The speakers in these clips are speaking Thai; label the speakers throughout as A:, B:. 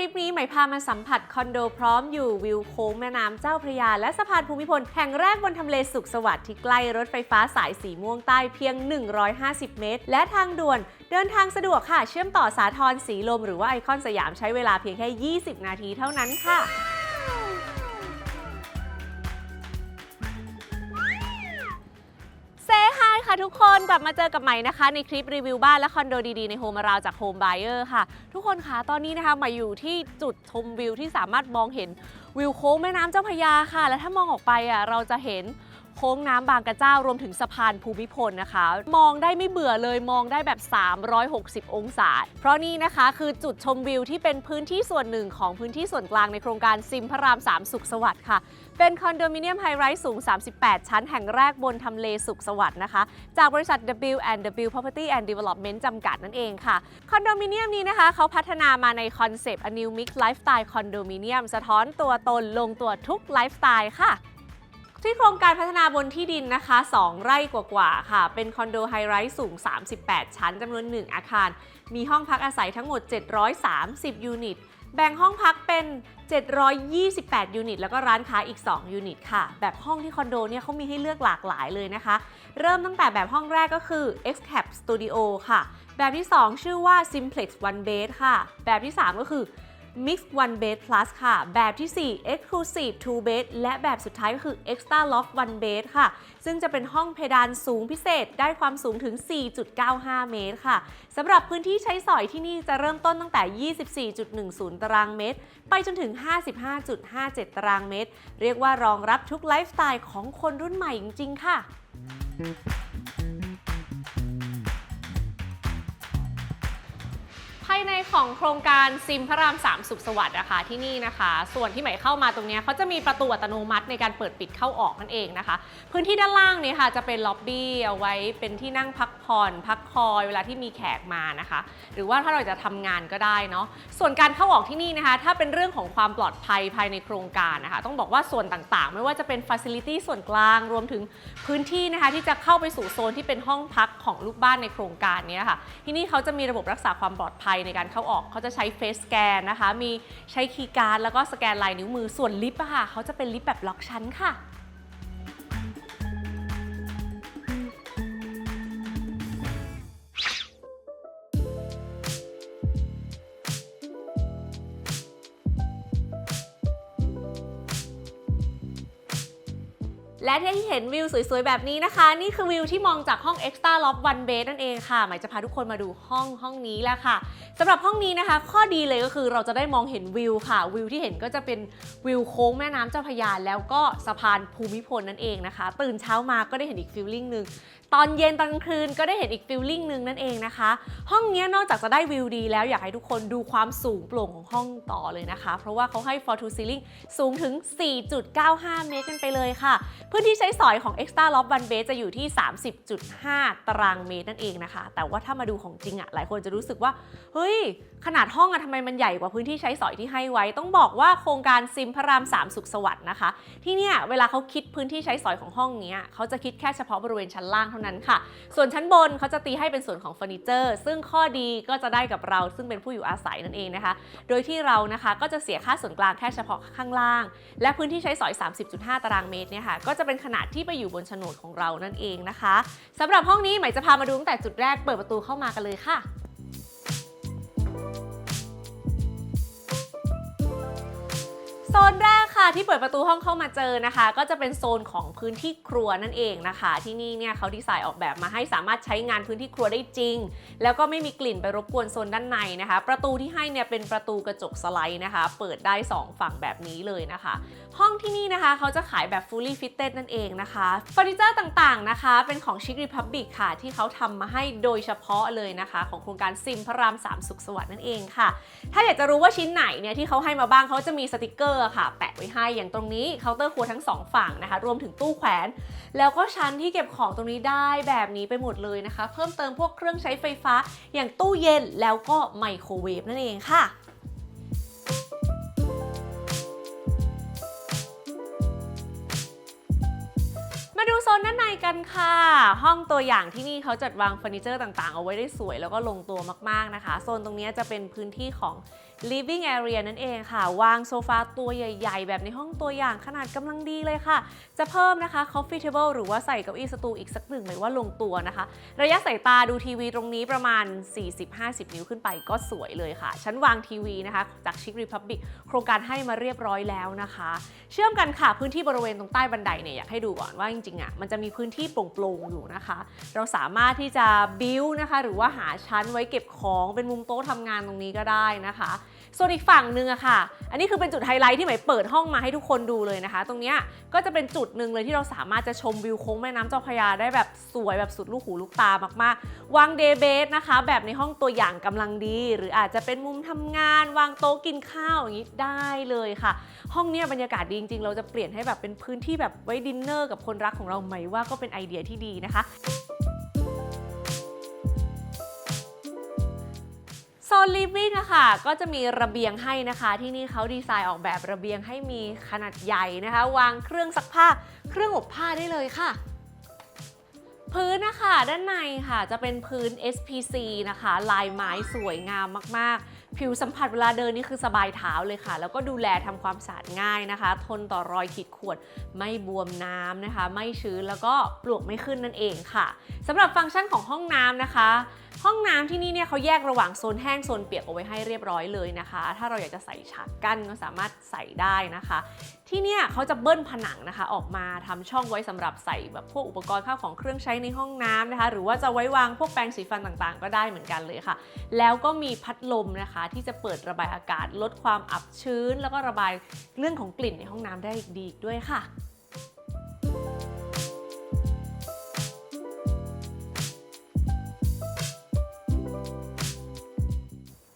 A: ลิปนี้หมายพามาสัมผัสคอนโดพร้อมอยู่วิวโค้งแม่น้ำเจ้าพระยา และสะพานภูมิพลแห่งแรกบนทำเลสุขสวัสดิ์ที่ใกล้รถไฟฟ้าสายสีม่วงใต้เพียง 150 เมตร และทางด่วน เดินทางสะดวกค่ะ เชื่อมต่อสาทรสีลมหรือว่าไอคอนสยามใช้เวลาเพียงแค่ 20 นาทีเท่านั้นค่ะ ค่ะทุกคนกลับมาเจอกับใหม่นะคะ ในคลิปรีวิวบ้านและคอนโดดีๆในโฮมาราวจากโฮมไบเออร์ค่ะ ทุกคนคะตอนนี้นะคะใหมาอยู่ที่จุดชมวิวที่สามารถมองเห็นวิวโค้งแม่น้ำเจ้าพระยาค่ะ และถ้ามองออกไปอะเราจะเห็น โค้งน้ำบางกระเจ้ารวมถึงสะพานภูมิพลนะคะ มองได้ไม่เบื่อเลยมองได้แบบ 360 องศา เพราะนี่นะคะคือจุดชมวิวที่เป็นพื้นที่ส่วนหนึ่งของพื้นที่ส่วนกลางในโครงการซิมพระราม 3 สุขสวัสดิ์ค่ะเป็นคอนโดมิเนียมไฮไรส์สูง 38 ชั้นแห่งแรกบนทำเลสุขสวัสดิ์นะคะ จากบริษัท W&W Property and Development จำกัดนั่นเองค่ะ คอนโดมิเนียมนี้นะคะ เขาพัฒนามาในคอนเซปต์ A New Mix Lifestyle Condominium สะท้อนตัวตนลงตัวทุกไลฟ์สไตล์ค่ะ ที่โครงการพัฒนาบนที่ดินนะคะ 2 ไร่กว่าๆค่ะ เป็นคอนโดไฮไรส์สูง 38 ชั้นจำนวน 1 อาคาร มีห้องพักอาศัยทั้งหมด 730 ยูนิต แบ่งห้องพักเป็น 728 ยูนิต แล้วก็ร้านค้าอีก 2 ยูนิตค่ะ แบบห้องที่คอนโดเนี่ยเขามีให้เลือกหลากหลายเลยนะคะ เริ่มตั้งแต่แบบห้องแรกก็คือ XCAP Studio ค่ะ แบบที่ 2 ชื่อว่า Simplex One Bed ค่ะ แบบที่ 3 ก็คือ Mix One Bed Plus ค่ะ แบบที่ 4 Exclusive Two Bed และแบบสุดท้ายก็คือ Extra Loft One Bed ค่ะ ซึ่งจะเป็นห้องเพดานสูงพิเศษ ได้ความสูงถึง 4.95 เมตรค่ะสำหรับพื้นที่ใช้สอยที่นี่จะเริ่มต้นตั้งแต่ 24.10 ตารางเมตร ไปจนถึง 55.57 ตารางเมตร เรียกว่ารองรับทุกไลฟ์สไตล์ของคนรุ่นใหม่จริง ๆ ค่ะภายในของโครงการซิมพระราม 3 สุขสวัสดิ์นะคะที่นี่นะคะ ส่วนที่ใหม่เข้ามาตรงนี้เขาจะมีประตูอัตโนมัติในการเปิดปิดเข้าออกนั่นเองนะคะ พื้นที่ด้านล่างเนี่ยค่ะจะเป็นล็อบบี้เอาไว้เป็นที่นั่งพักผ่อนพักคอยเวลาที่มีแขกมานะคะ หรือว่าถ้าเราจะทำงานก็ได้เนาะส่วนการเข้าออกที่นี่นะคะ ถ้าเป็นเรื่องของความปลอดภัยภายในโครงการนะคะ ต้องบอกว่าส่วนต่างๆ ไม่ว่าจะเป็นฟ a ซิลิตี้ส่วนกลางรวมถึงพื้นที่นะคะที่จะเข้าไปสู่โซนที่เป็นห้องพักของลูกบ้านในโครงการนี้ค่ะ ที่นี่เขาจะมีระบบรักษาความปลอดภัยในการเข้าออกเขาจะใช้เฟสสแกนนะคะ มีใช้คีย์การ์ดแล้วก็สแกนลายนิ้วมือส่วนลิฟต์อะค่ะเขาจะเป็นลิฟต์แบบล็อกชั้นค่ะ และที่เห็นวิวสวยๆ แบบนี้นะคะ นี่คือวิวที่มองจากห้อง Extra Loft One Bed นั่นเองค่ะ หมายจะพาทุกคนมาดูห้องห้องนี้แหละค่ะสำหรับห้องนี้นะคะ ข้อดีเลยก็คือเราจะได้มองเห็นวิวค่ะ วิวที่เห็นก็จะเป็นวิวโค้งแม่น้ำเจ้าพระยาแล้วก็สะพานภูมิพลนั่นเองนะคะ ตื่นเช้ามาก็ได้เห็นอีกฟิลลิ่งหนึ่งตอนเย็นตอนกลางคืนก็ได้เห็นอีกฟิลลิ่งหนึ่งนั่นเองนะคะ ห้องนี้นอกจากจะได้วิวดีแล้วอยากให้ทุกคนดูความสูงโปร่งของห้องต่อเลยนะคะ เพราะว่าเขาให้ for to ceiling สูงถึง 4.95 เมตรกันไปเลยค่ะพื้นที่ใช้สอยของ Extra Loft One Bed จะอยู่ที่ 30.5 ตารางเมตรนั่นเองนะคะ แต่ว่าถ้ามาดูของจริงอะหลายคนจะรู้สึกว่า เฮ้ย ขนาดห้องอะทำไมมันใหญ่กว่าพื้นที่ใช้สอยที่ให้ไว้ ต้องบอกว่าโครงการซิมพระราม 3 สุขสวัสดิ์นะคะ ที่เนี่ยเวลาเขาคิดพื้นที่ใช้สอยของห้องเนี้ยเขาจะคิดแค่เฉพาะบริเวณชั้นล่างเท่านั้นค่ะ ส่วนชั้นบนเขาจะตีให้เป็นส่วนของเฟอร์นิเจอร์ ซึ่งข้อดีก็จะได้กับเราซึ่งเป็นผู้อยู่อาศัยนั่นเองนะคะ โดยที่เรานะคะก็จะเสียค่าส่วนกลางแค่เฉพาะข้างล่าง และพื้นที่ใช้สอย 30.5 ตารางเมตรเนี่ยค่ะก็จะเป็นขนาดที่ไปอยู่บนโฉนดของเรานั่นเองนะคะสำหรับห้องนี้ใหม่จะพามาดูตั้งแต่จุดแรกเปิดประตูเข้ามากันเลยค่ะโซนแรก ค่ะที่เปิดประตูห้องเข้ามาเจอนะคะ ก็จะเป็นโซนของพื้นที่ครัวนั่นเองนะคะ ที่นี่เนี่ยเขาดีไซน์ออกแบบมาให้สามารถใช้งานพื้นที่ครัวได้จริง แล้วก็ไม่มีกลิ่นไปรบกวนโซนด้านในนะคะ ประตูที่ให้เนี่ยเป็นประตูกระจกสไลด์นะคะ เปิดได้ 2 ฝั่งแบบนี้เลยนะคะ ห้องที่นี่นะคะเขาจะขายแบบ fully fitted นั่นเองนะคะเฟอร์นิเจอร์ต่างๆนะคะ เป็นของ Chic Republic ค่ะที่เขาทำมาให้โดยเฉพาะเลยนะคะ ของโครงการซิมพระราม3สุขสวัสดิ์นั่นเองค่ะ ถ้าอยากจะรู้ว่าชิ้นไหนเนี่ยที่เขาให้มาบ้างเขาจะมีสติกเกอร์ค่ะ แปะไว้ให้อย่างตรงนี้เคาน์เตอร์ครัวทั้งสองฝั่งนะคะ รวมถึงตู้แขวน แล้วก็ชั้นที่เก็บของตรงนี้ได้แบบนี้ไปหมดเลยนะคะ เพิ่มเติมพวกเครื่องใช้ไฟฟ้า อย่างตู้เย็นแล้วก็ไมโครเวฟนั่นเองค่ะมาดู ซนด้านในกันค่ะ ห้องตัวอย่างที่นี่เขาจัดวางเฟอร์นิเจอร์ต่างๆ เอาไว้ได้สวยแล้วก็ลงตัวมากๆนะคะ โซนตรงนี้จะเป็นพื้นที่ของ living area นั่นเองค่ะ วางโซฟาตัวใหญ่ ๆ แบบในห้องตัวอย่างขนาดกำลังดีเลยค่ะ จะเพิ่มนะคะ coffee table หรือว่าใส่เก้าอี้สตูอีกสักหนึ่งหมายว่าลงตัวนะคะ ระยะสายตาดูทีวีตรงนี้ประมาณ 40-50 นิ้วขึ้นไปก็สวยเลยค่ะ ชั้นวางทีวีนะคะ จาก Chic Republic โครงการให้มาเรียบร้อยแล้วนะคะ เชื่อมกันค่ะพื้นที่บริเวณตรงใต้บันไดเนี่ยอยากให้ดูก่อนว่าจริงๆอะมันจะมีพื้นที่โปร่งๆอยู่นะคะ เราสามารถที่จะบิวนะคะ หรือว่าหาชั้นไว้เก็บของเป็นมุมโต๊ะทำงานตรงนี้ก็ได้นะคะ ส่วนอีกฝั่งหนึ่งอะค่ะ อันนี้คือเป็นจุดไฮไลท์ที่หมายเปิดห้องมาให้ทุกคนดูเลยนะคะ ตรงเนี้ยก็จะเป็นจุดหนึ่งเลยที่เราสามารถจะชมวิวโค้งแม่น้ำเจ้าพระยาได้แบบสวยแบบสุดลูกหูลูกตามากๆ วางเดย์เบสนะคะ แบบในห้องตัวอย่างกำลังดี หรืออาจจะเป็นมุมทำงาน วางโต๊ะกินข้าวอย่างนี้ได้เลยค่ะ ห้องเนี้ยบรรยากาศดีจริงๆ เราจะเปลี่ยนให้แบบเป็นพื้นที่แบบไว้ดินเนอร์กับคนรักของเราไหมว่าก็เป็นไอเดียที่ดีนะคะ นลิฟวิ่งอะค่ะ ก็จะมีระเบียงให้นะคะ ที่นี่เขาดีไซน์ออกแบบระเบียงให้มีขนาดใหญ่นะคะ วางเครื่องซักผ้า เครื่องอบผ้าได้เลยค่ะ พื้นนะคะด้านในค่ะจะเป็นพื้น SPC นะคะ ลายไม้สวยงามมากๆ ผิวสัมผัสเวลาเดินนี่คือสบายเท้าเลยค่ะ แล้วก็ดูแลทำความสะอาดง่ายนะคะ ทนต่อรอยขีดข่วนไม่บวมน้ำนะคะ ไม่ชื้นแล้วก็ปลวกไม่ขึ้นนั่นเองค่ะสำหรับฟังก์ชันของห้องน้ำนะคะ ห้องน้ำที่นี่เนี่ยเขาแยกระหว่างโซนแห้งโซนเปียกเอาไว้ให้เรียบร้อยเลยนะคะ ถ้าเราอยากจะใส่ฉากกั้นก็สามารถใส่ได้นะคะ ที่เนี่ยเขาจะเบิ้ลผนังนะคะ ออกมาทำช่องไว้สำหรับใส่แบบพวกอุปกรณ์ข้าวของเครื่องใช้ในห้องน้ำนะคะ หรือว่าจะไว้วางพวกแปรงสีฟันต่างๆ ก็ได้เหมือนกันเลยค่ะ แล้วก็มีพัดลมนะคะ ที่จะเปิดระบายอากาศลดความอับชื้น แล้วก็ระบายเรื่องของกลิ่นในห้องน้ำได้ดีอีกด้วยค่ะ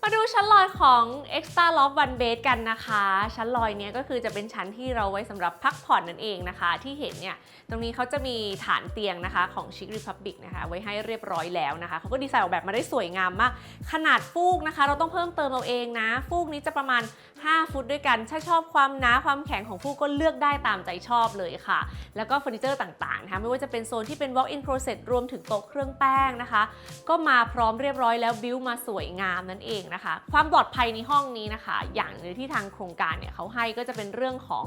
A: มาดูชั้นลอยของ Extra Loft One Bed กันนะคะ ชั้นลอยเนี้ยก็คือจะเป็นชั้นที่เราไว้สำหรับพักผ่อนนั่นเองนะคะ ที่เห็นเนี่ยตรงนี้เขาจะมีฐานเตียงนะคะของ Chic Republic นะคะไว้ให้เรียบร้อยแล้วนะคะเขาก็ดีไซน์ออกแบบมาได้สวยงามมาก ขนาดฟูกนะคะ เราต้องเพิ่มเติมเราเองนะ ฟูกนี้จะประมาณ 5 ฟุตด้วยกันถ้าชอบความหนาความแข็งของฟูกก็เลือกได้ตามใจชอบเลยค่ะ แล้วก็เฟอร์นิเจอร์ต่างๆนะคะไม่ว่าจะเป็นโซนที่เป็น walk-in closet รวมถึงโต๊ะเครื่องแป้งนะคะ ก็มาพร้อมเรียบร้อยแล้วบิวมาสวยงามนั่นเองนะคะ ความปลอดภัยในห้องนี้นะคะ อย่างหนึงที่ทางโครงการเนี่ยเขาให้ก็จะเป็นเรื่องของ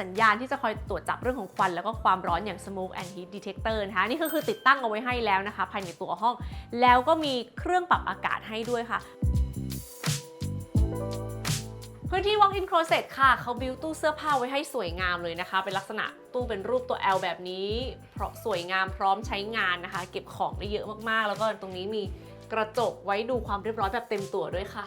A: สัญญาณที่จะคอยตรวจจับเรื่องของควัน แล้วก็ความร้อนอย่าง smoke and heat detector นะคะนี่ก็คือติดตั้งเอาไว้ให้แล้วนะคะ ภายในตัวห้อง แล้วก็มีเครื่องปรับอากาศให้ด้วยค่ะพื้นที่ walk-in closet ค่ะ เขาบิวตู้เสื้อผ้าไว้ให้สวยงามเลยนะคะ เป็นลักษณะตู้เป็นรูปตัว L แบบนี้ เพราะสวยงามพร้อมใช้งานนะคะ เก็บของได้เยอะมากๆ แล้วก็ตรงนี้มี กระจกไว้ดูความเรียบร้อยแบบเต็มตัวด้วยค่ะ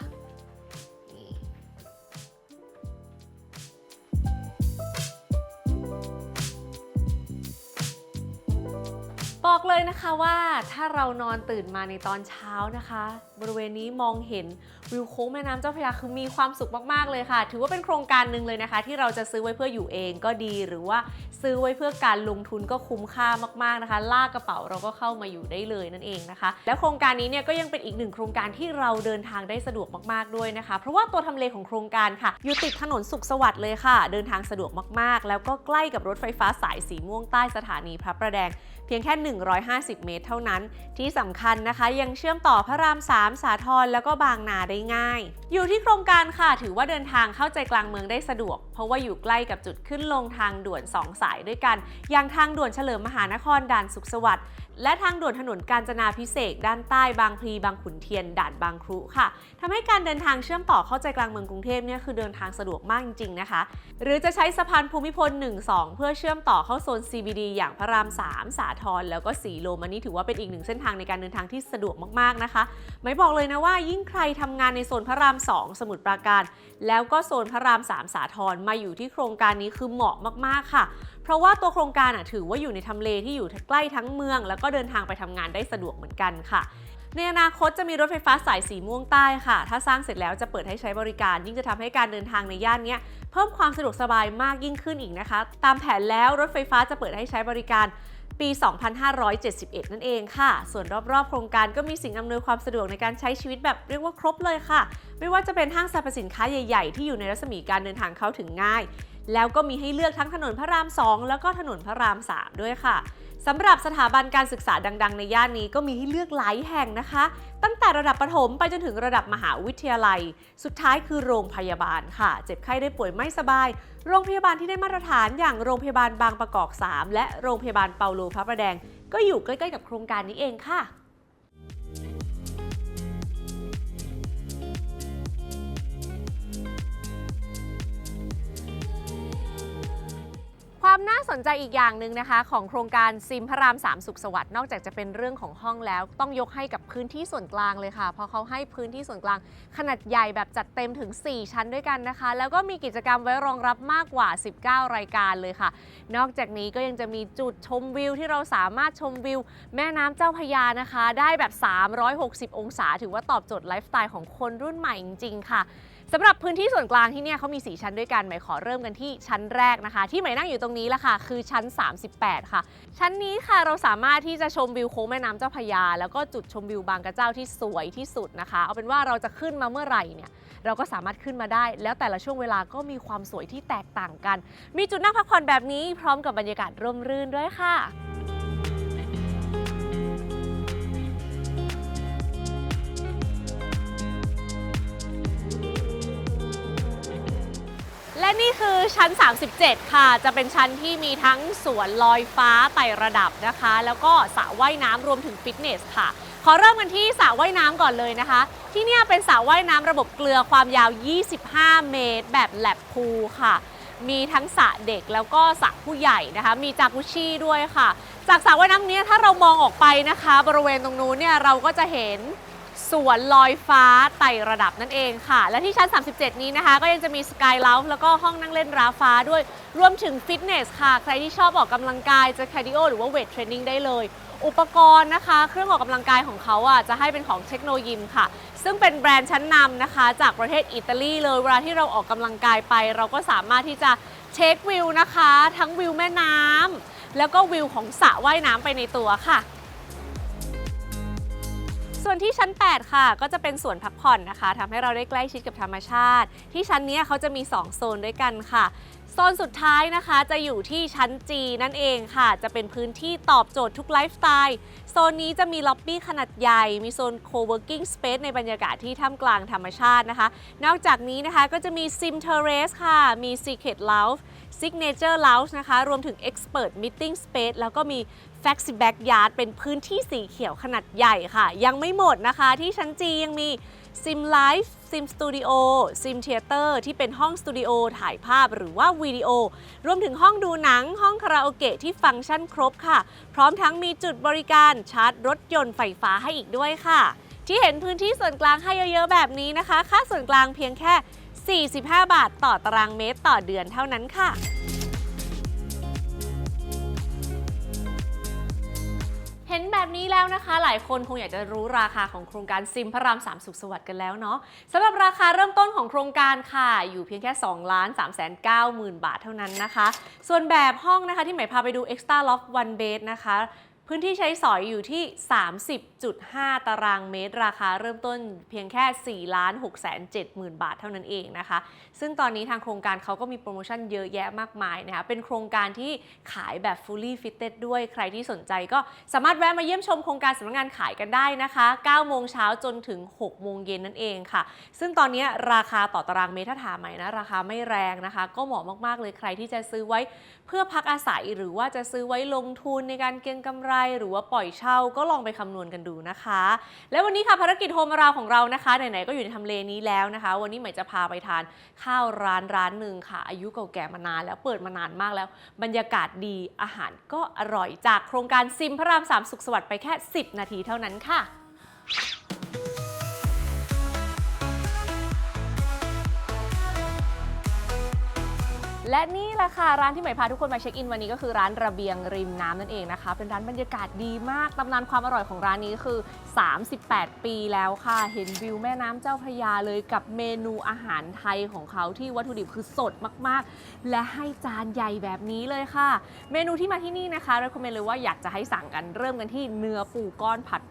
A: บอกเลยนะคะว่าถ้าเรานอนตื่นมาในตอนเช้านะคะ บริเวณนี้มองเห็นวิวโค้งแม่น้ำเจ้าพระยาคือมีความสุขมากๆเลยค่ะ ถือว่าเป็นโครงการหนึ่งเลยนะคะ ที่เราจะซื้อไว้เพื่ออยู่เองก็ดี หรือว่าซื้อไว้เพื่อการลงทุนก็คุ้มค่ามากๆนะคะ ลากกระเป๋าเราก็เข้ามาอยู่ได้เลยนั่นเองนะคะ แล้วโครงการนี้เนี่ยก็ยังเป็นอีกหนึ่งโครงการที่เราเดินทางได้สะดวกมากๆด้วยนะคะ เพราะว่าตัวทำเลของโครงการค่ะอยู่ติดถนนสุขสวัสดิ์เลยค่ะ เดินทางสะดวกมากๆ แล้วก็ใกล้กับรถไฟฟ้าสายสีม่วงใต้สถานีพระประแดง เพียงแค่ 150 เมตรเท่านั้น ที่สำคัญนะคะยังเชื่อมต่อพระราม 3 สาทรแล้วก็บางนาได้ง่าย อยู่ที่โครงการค่ะถือว่าเดินทางเข้าใจกลางเมืองได้สะดวก เพราะว่าอยู่ใกล้กับจุดขึ้นลงทางด่วน 2 สายด้วยกัน อย่างทางด่วนเฉลิมมหานครด่านสุขสวัสดิ์ และทางด่วนถนนกาญจนาพิเศษด้านใต้บางพลีบางขุนเทียน ด่านบางครุค่ะทำให้การเดินทางเชื่อมต่อเข้าใจกลางเมืองกรุงเทพเนี่ยคือเดินทางสะดวกมากจริงๆนะคะ หรือจะใช้สะพานภูมิพล 1-2 เพื่อเชื่อมต่อเข้าโซน CBD อย่างพระราม 3 สาทรแล้วก็สีลมอันนี้ถือว่าเป็นอีกหนึ่งเส้นทางในการเดินทางที่สะดวกมากๆนะคะ ไม่บอกเลยนะว่ายิ่งใครทำงานในโซนพระราม 2 สมุทรปราการ แล้วก็โซนพระราม 3 สาทรมาอยู่ที่โครงการนี้คือเหมาะมากๆค่ะ เพราะว่าตัวโครงการถือว่าอยู่ในทำเลที่อยู่ใกล้ทั้งเมือง แล้วก็เดินทางไปทำงานได้สะดวกเหมือนกันค่ะในอนาคตจะมีรถไฟฟ้าสายสีม่วงใต้ค่ะ ถ้าสร้างเสร็จแล้วจะเปิดให้ใช้บริการ ยิ่งจะทำให้การเดินทางในย่านนี้เพิ่มความสะดวกสบายมากยิ่งขึ้นอีกนะคะ ตามแผนแล้วรถไฟฟ้าจะเปิดให้ใช้บริการ ปี 2571 นั่นเองค่ะ ส่วนรอบๆ โครงการก็มีสิ่งอำนวยความสะดวกในการใช้ชีวิตแบบเรียกว่าครบเลยค่ะ ไม่ว่าจะเป็นห้างสรรพสินค้าใหญ่ ๆ ที่อยู่ในรัศมีการเดินทางเข้าถึงง่าย แล้วก็มีให้เลือกทั้งถนนพระราม 2 แล้วก็ถนนพระราม 3 ด้วยค่ะ สำหรับสถาบันการศึกษาดัง ๆ ในย่านนี้ก็มีให้เลือกหลายแห่งนะคะ ตั้งแต่ระดับประถมไปจนถึงระดับมหาวิทยาลัย สุดท้ายคือโรงพยาบาลค่ะ เจ็บไข้ได้ป่วยไม่สบาย โรงพยาบาลที่ได้มาตรฐานอย่างโรงพยาบาลบางประกอบ 3 และโรงพยาบาลเปาโลพระประแดง ก็อยู่ใกล้ ๆ กับโครงการนี้เองค่ะ ความน่าสนใจอีกอย่างหนึ่งนะคะ ของโครงการซิมพระราม 3 สุขสวัสดิ์นอกจากจะเป็นเรื่องของห้องแล้ว ต้องยกให้กับพื้นที่ส่วนกลางเลยค่ะ เพราะเขาให้พื้นที่ส่วนกลาง ขนาดใหญ่แบบจัดเต็มถึง 4 ชั้นด้วยกันนะคะ แล้วก็มีกิจกรรมไว้รองรับมากกว่า 19 รายการเลยค่ะ นอกจากนี้ก็ยังจะมีจุดชมวิวที่เราสามารถชมวิว แม่น้ำเจ้าพยานะคะ ได้แบบ 360 องศา ถือว่าตอบโจทย์ไลฟ์สไตล์ของคนรุ่นใหม่จริงๆค่ะ สำหรับพื้นที่ส่วนกลางที่เนี่ยเขามี 4 ชั้นด้วยกันหมายขอเริ่มกันที่ชั้นแรกนะคะ ที่หมายนั่งอยู่ตรงนี้ละค่ะ คือชั้น 38 ค่ะ ชั้นนี้ค่ะเราสามารถที่จะชมวิวโค้งแม่น้ำเจ้าพระยา แล้วก็จุดชมวิวบางกระเจ้าที่สวยที่สุดนะคะ เอาเป็นว่าเราจะขึ้นมาเมื่อไหร่เนี่ยเราก็สามารถขึ้นมาได้ แล้วแต่ละช่วงเวลาก็มีความสวยที่แตกต่างกัน มีจุดนั่งพักผ่อนแบบนี้พร้อมกับบรรยากาศร่มรื่นด้วยค่ะ และนี่คือชั้น 37 ค่ะ จะเป็นชั้นที่มีทั้งสวนลอยฟ้าไต่ระดับนะคะ แล้วก็สระว่ายน้ำรวมถึงฟิตเนสค่ะ ขอเริ่มกันที่สระว่ายน้ำก่อนเลยนะคะ ที่เนี่ยเป็นสระว่ายน้ำระบบเกลือความยาว 25 เมตร แบบแลบพูลค่ะ มีทั้งสระเด็กแล้วก็สระผู้ใหญ่นะคะ มีจากุชี่ด้วยค่ะ จากสระว่ายน้ำนี้ถ้าเรามองออกไปนะคะ บริเวณตรงนู้นเนี่ยเราก็จะเห็น สวนลอยฟ้าไต่ระดับนั่นเองค่ะ และที่ชั้น 37 นี้นะคะ ก็ยังจะมีสกายเลาแล้วก็ห้องนั่งเล่นราฟ้าด้วย รวมถึงฟิตเนสค่ะ ใครที่ชอบออกกำลังกายจะคาร์ดิโอหรือว่าเวทเทรนนิ่งได้เลย อุปกรณ์นะคะ เครื่องออกกำลังกายของเขาอะจะให้เป็นของเทคโนโลยิมค่ะ ซึ่งเป็นแบรนด์ชั้นนำนะคะ จากประเทศอิตาลีเลยเวลาที่เราออกกำลังกายไป เราก็สามารถที่จะเช็ควิวนะคะ ทั้งวิวแม่น้ำแล้วก็วิวของสระว่ายน้ำไปในตัวค่ะ ส่วนที่ชั้น 8 ค่ะ ก็จะเป็นสวนพักผ่อนนะคะทำให้เราได้ใกล้ชิดกับธรรมชาติ ที่ชั้นนี้เขาจะมี 2 โซนด้วยกันค่ะโซนสุดท้ายนะคะจะอยู่ที่ชั้น G นั่นเองค่ะ จะเป็นพื้นที่ตอบโจทย์ทุกไลฟ์สไตล์โซนนี้จะมีล็อบบี้ขนาดใหญ่ มีโซน co-working space ในบรรยากาศที่ท่ามกลางธรรมชาตินะคะ นอกจากนี้นะคะก็จะมี sim terrace ค่ะ มี secret lounge signature lounge นะคะ รวมถึง expert meeting space แล้วก็มี f a x i backyard เป็นพื้นที่สีเขียวขนาดใหญ่ค่ะ ยังไม่หมดนะคะที่ชั้นจียังมี sim life sim studio sim theater ที่เป็นห้องสตูดิโอถ่ายภาพหรือว่าวิดีโอ รวมถึงห้องดูหนังห้องคาราโอเกะที่ฟังก์ชันครบค่ะ พร้อมทั้งมีจุดบริการชาร์จรถยนต์ไฟฟ้าให้อีกด้วยค่ะ ที่เห็นพื้นที่ส่วนกลางให้เยอะๆแบบนี้นะคะ ค่าส่วนกลางเพียงแค่ 45 บาทต่อตารางเมตรต่อเดือนเท่านั้นค่ะ เห็นแบบนี้แล้วนะคะ หลายคนคงอยากจะรู้ราคาของโครงการซิมพระรามสามสุขสวัสดิ์กันแล้วเนาะสำหรับราคาเริ่มต้นของโครงการค่ะ อยู่เพียงแค่2ล้าน3 9 0 0 0 0 บาทเท่านั้นนะคะ ส่วนแบบห้องนะคะที่หมายพาไปดู Extra Loft One Bed นะคะ พื้นที่ใช้สอยอยู่ที่ 30.5 ตารางเมตร ราคาเริ่มต้นเพียงแค่4ล้าน6 7 0 0 0 บาทเท่านั้นเองนะคะ ซึ่งตอนนี้ทางโครงการเขาก็มีโปรโมชั่นเยอะแยะมากมายนะคะ เป็นโครงการที่ขายแบบ fully fitted ด้วย ใครที่สนใจก็สามารถแวะมาเยี่ยมชมโครงการสำนักงานขายกันได้นะคะ9โมงเช้าจนถึง 6 โมงเย็นนั่นเองค่ะ ซึ่งตอนนี้ราคาต่อตารางเมตรถ้าถามใหม่นะ ราคาไม่แรงนะคะ ก็เหมาะมากๆเลยใครที่จะซื้อไว้เพื่อพักอาศัยหรือว่าจะซื้อไว้ลงทุนในการเก็งกำไรหรือว่าปล่อยเช่าก็ลองไปคำนวณกันดูนะคะ และวันนี้ค่ะภารกิจโฮมราวของเรานะคะไหนๆก็อยู่ในทำเลนี้แล้วนะคะ วันนี้หม่จะพาไปทานข้าวร้านร้านหนึ่งค่ะ อายุเก่าแก่มานานแล้วเปิดมานานมากแล้ว บรรยากาศดีอาหารก็อร่อยจากโครงการซิมพระรามสามสุขสวัสดิ์ไปแค่ 10 นาทีเท่านั้นค่ะ และนี่แหละค่ะร้านที่ใหม่พาทุกคนมาเช็คอินวันนี้ก็คือร้านระเบียงริมน้ำนั่นเองนะคะ เป็นร้านบรรยากาศดีมากตำนานความอร่อยของร้านนี้คือ 38 ปีแล้วค่ะ เห็นวิวแม่น้ำเจ้าพระยาเลยกับเมนูอาหารไทยของเขาที่วัตถุดิบคือสดมากๆ และให้จานใหญ่แบบนี้เลยค่ะ เมนูที่มาที่นี่นะคะเราคอมเมนเลยว่าอยากจะให้สั่งกันเริ่มกันที่เนื้อปูก้อนผัด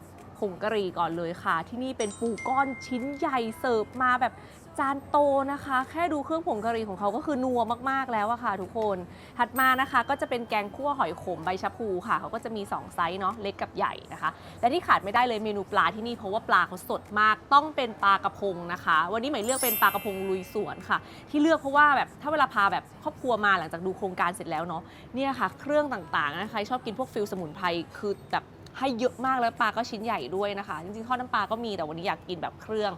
A: ผงกะหรี่ก่อนเลยค่ะ ที่นี่เป็นปูก้อนชิ้นใหญ่เสิร์ฟมาแบบ จานโตนะคะ แค่ดูเครื่องผงกะหรี่ของเขาก็คือนัวมากๆแล้วอะค่ะ ทุกคน ถัดมานะคะ ก็จะเป็นแกงคั่วหอยขมใบชะพูค่ะ เขาก็จะมี 2 ไซส์เนาะเล็กกับใหญ่นะคะ และที่ขาดไม่ได้เลยเมนูปลาที่นี่เพราะว่าปลาเขาสดมากต้องเป็นปลากระพงนะคะ วันนี้หมายเลือกเป็นปลากระพงลุยสวนค่ะ ที่เลือกเพราะว่าแบบถ้าเวลาพาแบบครอบครัวมาหลังจากดูโครงการเสร็จแล้วเนาะเนี่ยค่ะ เครื่องต่างๆนะครชอบกินพวกฟิลสมุนไพรคือแบบ ให้เยอะมากแล้วปลาก็ชิ้นใหญ่ด้วยนะคะ จริงๆทอดน้ำปลาก็มีแต่วันนี้อยากกินแบบเครื่อง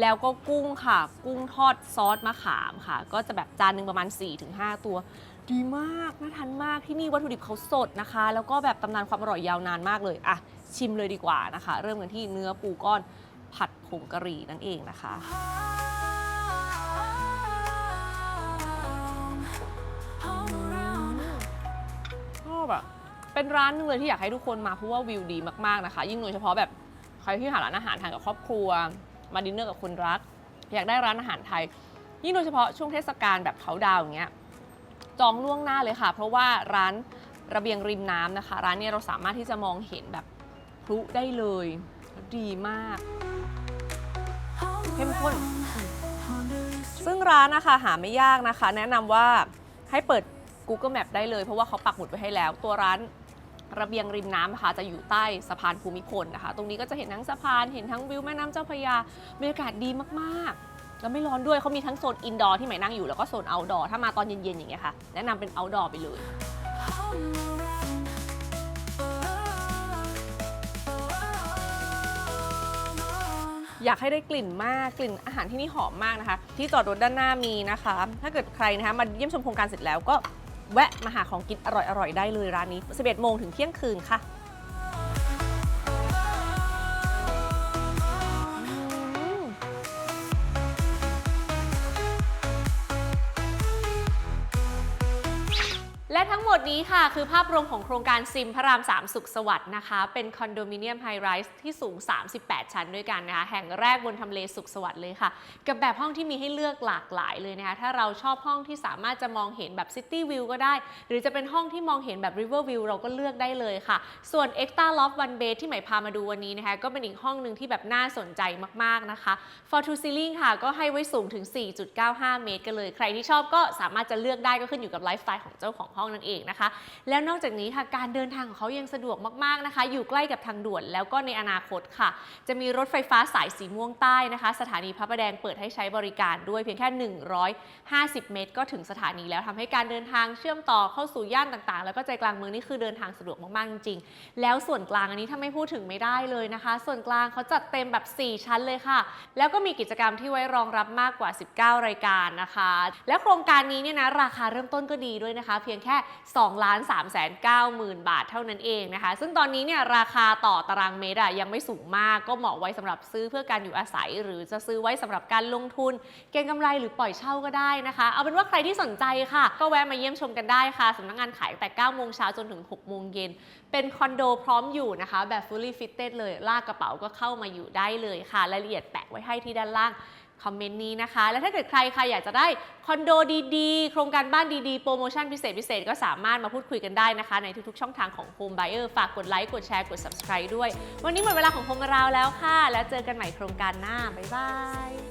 A: แล้วก็กุ้งค่ะ กุ้งทอดซอสมะขามค่ะ ก็จะแบบจานหนึ่งประมาณ 4-5 ตัว ดีมากน่าทานมากที่นี่วัตถุดิบเขาสดนะคะ แล้วก็แบบตำนานความอร่อยยาวนานมากเลยอะชิมเลยดีกว่านะคะ เริ่มกันที่เนื้อปูก้อนผัดผงกะหรี่นั่นเองนะคะชอบอะ เป็นร้านหนึงเลยที่อยากให้ทุกคนมาเพราะว่าวิวดีมากๆนะคะ ยิ่งโดยเฉพาะแบบใครที่หาร้านอาหารทานกับครอบครัว มาดินเนอร์กับคนรัก อยากได้ร้านอาหารไทย ยิ่งโดยเฉพาะช่วงเทศกาลแบบเขาดาวอย่างเงี้ยจองล่วงหน้าเลยค่ะ เพราะว่าร้านระเบียงริมน้ำนะคะ ร้านเนี้เราสามารถที่จะมองเห็นแบบพลุได้เลยดีมาก เข้มข้น ซึ่งร้านนะคะหาไม่ยากนะคะ แนะนำว่าให้เปิด Google Map ได้เลย เพราะว่าเขาปักหมุดไว้ให้แล้ว ตัวร้าน ระเบียงริมน้ำนะคะจะอยู่ใต้สะพานภูมิพลนะคะ ตรงนี้ก็จะเห็นทั้งสะพานเห็นทั้งวิวแม่น้ำเจ้าพระยาบรรยากาศดีมากๆ แล้วไม่ร้อนด้วยเขามีทั้งโซนอินดอร์ที่หม่นั่งอยู่แล้วก็โซนเอาท์ดอร์ถ้ามาตอนเย็นๆอย่างเงี้ยค่ะแนะนำเป็นเอาท์ดอร์ไปเลยอยากให้ได้กลิ่นมากกลิ่นอาหารที่นี่หอมมากนะคะ ที่จอดรถด้านหน้ามีนะคะ ถ้าเกิดใครนะคะมาเยี่ยมชมโครงการเสร็จแล้วก็ แวะมาหาของกินอร่อยๆได้เลยร้านนี้ 11 โมงถึงเที่ยงคืนค่ะ ทั้งหมดนี้ค่ะ คือภาพรวมของโครงการซิมพระราม 3 สุขสวัสดิ์นะคะ เป็นคอนโดมิเนียมไฮไรส์ที่สูง 38 ชั้นด้วยกันนะคะ แห่งแรกบนทำเลสุขสวัสดิ์เลยค่ะ กับแบบห้องที่มีให้เลือกหลากหลายเลยนะคะ ถ้าเราชอบห้องที่สามารถจะมองเห็นแบบซิตี้วิวก็ได้ หรือจะเป็นห้องที่มองเห็นแบบ River View เราก็เลือกได้เลยค่ะ ส่วน Extra Loft One Bed ที่หม่พามาดูวันนี้นะคะ ก็เป็นอีกห้องหนึ่งที่แบบน่าสนใจมากๆนะคะ For to Ceiling ค่ะ ก็ให้ไว้สูงถึง 4.95 เมตรกันเลย ใครที่ชอบก็สามารถจะเลือกได้ก็ขึ้นอยู่กับไลฟ์สไตล์ของเจ้าของห้องนันเองนะคะ แล้วนอกจากนี้ค่ะการเดินทางของเขายังสะดวกมากๆนะคะ อยู่ใกล้กับทางด่วนแล้วก็ในอนาคตค่ะ จะมีรถไฟฟ้าสายสีม่วงใต้นะคะ สถานีพระประแดงเปิดให้ใช้บริการด้วยเพียงแค่ 150 เมตร ก็ถึงสถานีแล้วทำให้การเดินทางเชื่อมต่อเข้าสู่ย่านต่างๆ แล้วก็ใจกลางเมืองนี่คือเดินทางสะดวกมากๆจริงๆแล้วส่วนกลางอันนี้ถ้าไม่พูดถึงไม่ได้เลยนะคะ ส่วนกลางเขาจัดเต็มแบบ 4 ชั้นเลยค่ะ แล้วก็มีกิจกรรมที่ไว้รองรับมากกว่า 19 รายการนะคะ และโครงการนี้เนี่ยนะราคาเริ่มต้นก็ดีด้วยนะคะ เพียงแค่2ล้าน3 9 0 0 0 0 บาทเท่านั้นเองนะคะ ซึ่งตอนนี้เนี่ยราคาต่อตารางเมตรอะยังไม่สูงมาก ก็เหมาะไว้สำหรับซื้อเพื่อการอยู่อาศัย หรือจะซื้อไว้สำหรับการลงทุน เก็งกำไรหรือปล่อยเช่าก็ได้นะคะ เอาเป็นว่าใครที่สนใจค่ะ ก็แวะมาเยี่ยมชมกันได้ค่ะสำนักงานขายตั้งแต่9โมงเช้าจนถึง6โมงเย็นเป็นคอนโดพร้อมอยู่นะคะ แบบ fully fitted เลยลากกระเป๋าก็เข้ามาอยู่ได้เลยค่ะรายละเอียดแปะไว้ให้ที่ด้านล่าง คอมเมนต์นี้นะคะ และถ้าเกิดใครค่ะอยากจะได้คอนโดดีๆ โครงการบ้านดีๆ โปรโมชั่นพิเศษพิเศษก็สามารถมาพูดคุยกันได้นะคะ ในทุกๆ ช่องทางของ Home Buyer ฝากกดไลค์กดแชร์กด subscribe ด้วย วันนี้หมดเวลาของ Home เราแล้วค่ะ แล้วเจอกันใหม่โครงการหน้า บ๊ายบาย